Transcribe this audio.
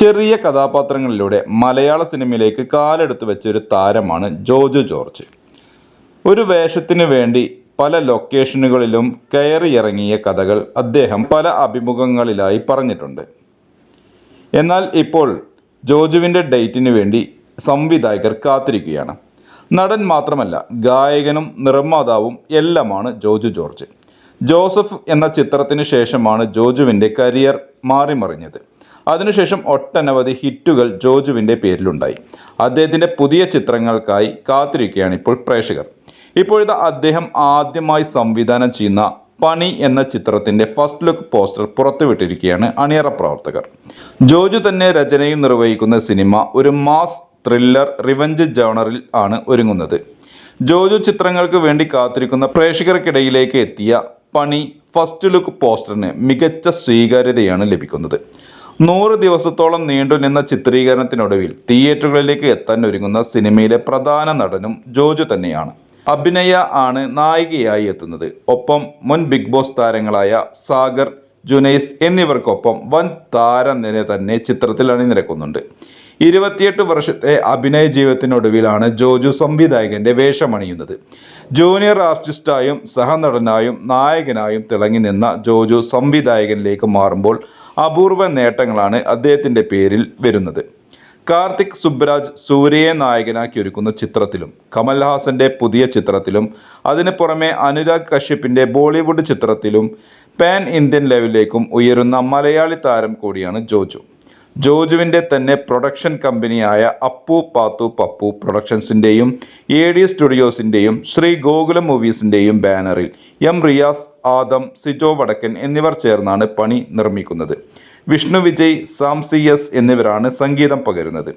ചെറിയ കഥാപാത്രങ്ങളിലൂടെ മലയാള സിനിമയിലേക്ക് കാലെടുത്ത് വെച്ച ഒരു താരമാണ് ജോജു ജോർജ്. ഒരു വേഷത്തിന് വേണ്ടി പല ലൊക്കേഷനുകളിലും കയറിയിറങ്ങിയ കഥകൾ അദ്ദേഹം പല അഭിമുഖങ്ങളിലായി പറഞ്ഞിട്ടുണ്ട്. എന്നാൽ ഇപ്പോൾ ജോജുവിന്റെ ഡേറ്റിന് വേണ്ടി സംവിധായകർ കാത്തിരിക്കുകയാണ്. നടൻ മാത്രമല്ല ഗായകനും നിർമ്മാതാവും എല്ലാമാണ് ജോജു ജോർജ്. ജോസഫ് എന്ന ചിത്രത്തിന് ശേഷമാണ് ജോജുവിന്റെ കരിയർ മാറിമറിഞ്ഞത്. അതിനുശേഷം ഒട്ടനവധി ഹിറ്റുകൾ ജോജുവിന്റെ പേരിലുണ്ടായി. അദ്ദേഹത്തിന്റെ പുതിയ ചിത്രങ്ങൾക്കായി കാത്തിരിക്കുകയാണ് ഇപ്പോൾ പ്രേക്ഷകർ. ഇപ്പോഴത്തെ അദ്ദേഹം ആദ്യമായി സംവിധാനം ചെയ്യുന്ന പണി എന്ന ചിത്രത്തിന്റെ ഫസ്റ്റ് ലുക്ക് പോസ്റ്റർ പുറത്തുവിട്ടിരിക്കുകയാണ് അണിയറ പ്രവർത്തകർ. ജോജു തന്നെ രചനയും നിർവഹിക്കുന്ന സിനിമ ഒരു മാസ് ത്രില്ലർ റിവഞ്ച് ജോണറിൽ ആണ് ഒരുങ്ങുന്നത്. ജോജു ചിത്രങ്ങൾക്ക് വേണ്ടി കാത്തിരിക്കുന്ന പ്രേക്ഷകർക്കിടയിലേക്ക് എത്തിയ പണി ഫസ്റ്റ് ലുക്ക് പോസ്റ്ററിന് മികച്ച സ്വീകാര്യതയാണ് ലഭിക്കുന്നത്. നൂറ് ദിവസത്തോളം നീണ്ടുനിന്ന ചിത്രീകരണത്തിനൊടുവിൽ തിയേറ്ററുകളിലേക്ക് എത്താൻ ഒരുങ്ങുന്ന സിനിമയിലെ പ്രധാന നടനും ജോജു തന്നെയാണ്. അഭിനയ ആണ് നായികയായി എത്തുന്നത്. ഒപ്പം മുൻ ബിഗ് ബോസ് താരങ്ങളായ സാഗർ ജുനൈസ് എന്നിവർക്കൊപ്പം വൻ താരനിര തന്നെ ചിത്രത്തിൽ അണിനിരക്കുന്നുണ്ട്. ഇരുപത്തിയെട്ട് വർഷത്തെ അഭിനയ ജീവിതത്തിനൊടുവിലാണ് ജോജു സംവിധായകന്റെ വേഷമണിയുന്നത്. ജൂനിയർ ആർട്ടിസ്റ്റായും സഹനടനായും നായകനായും തിളങ്ങി നിന്ന ജോജു സംവിധായകനിലേക്ക് മാറുമ്പോൾ അപൂർവ നേട്ടങ്ങളാണ് അദ്ദേഹത്തിന്റെ പേരിൽ വരുന്നത്. കാർത്തിക് സുബ്രാജ് സൂര്യയെ നായകനാക്കി ഒരുക്കുന്ന ചിത്രത്തിലും കമൽഹാസന്റെ പുതിയ ചിത്രത്തിലും അതിന് പുറമെ അനുരാഗ് കശ്യപ്പിന്റെ ബോളിവുഡ് ചിത്രത്തിലും പാൻ ഇന്ത്യൻ ലെവലിലേക്കും ഉയരുന്ന മലയാളി താരം കൂടിയാണ് ജോജു. ജോജുവിന്റെ തന്നെ പ്രൊഡക്ഷൻ കമ്പനിയായ അപ്പു പാത്തു പപ്പു പ്രൊഡക്ഷൻസിന്റെയും എ ഡി സ്റ്റുഡിയോസിന്റെയും ശ്രീ ഗോകുലം മൂവീസിന്റെയും ബാനറിൽ എം റിയാസ് ആദം സിജോ വടക്കൻ എന്നിവർ ചേർന്നാണ് പണി നിർമ്മിക്കുന്നത്. വിഷ്ണു വിജയ് സാം എസ് എന്നിവരാണ് സംഗീതം പകരുന്നത്.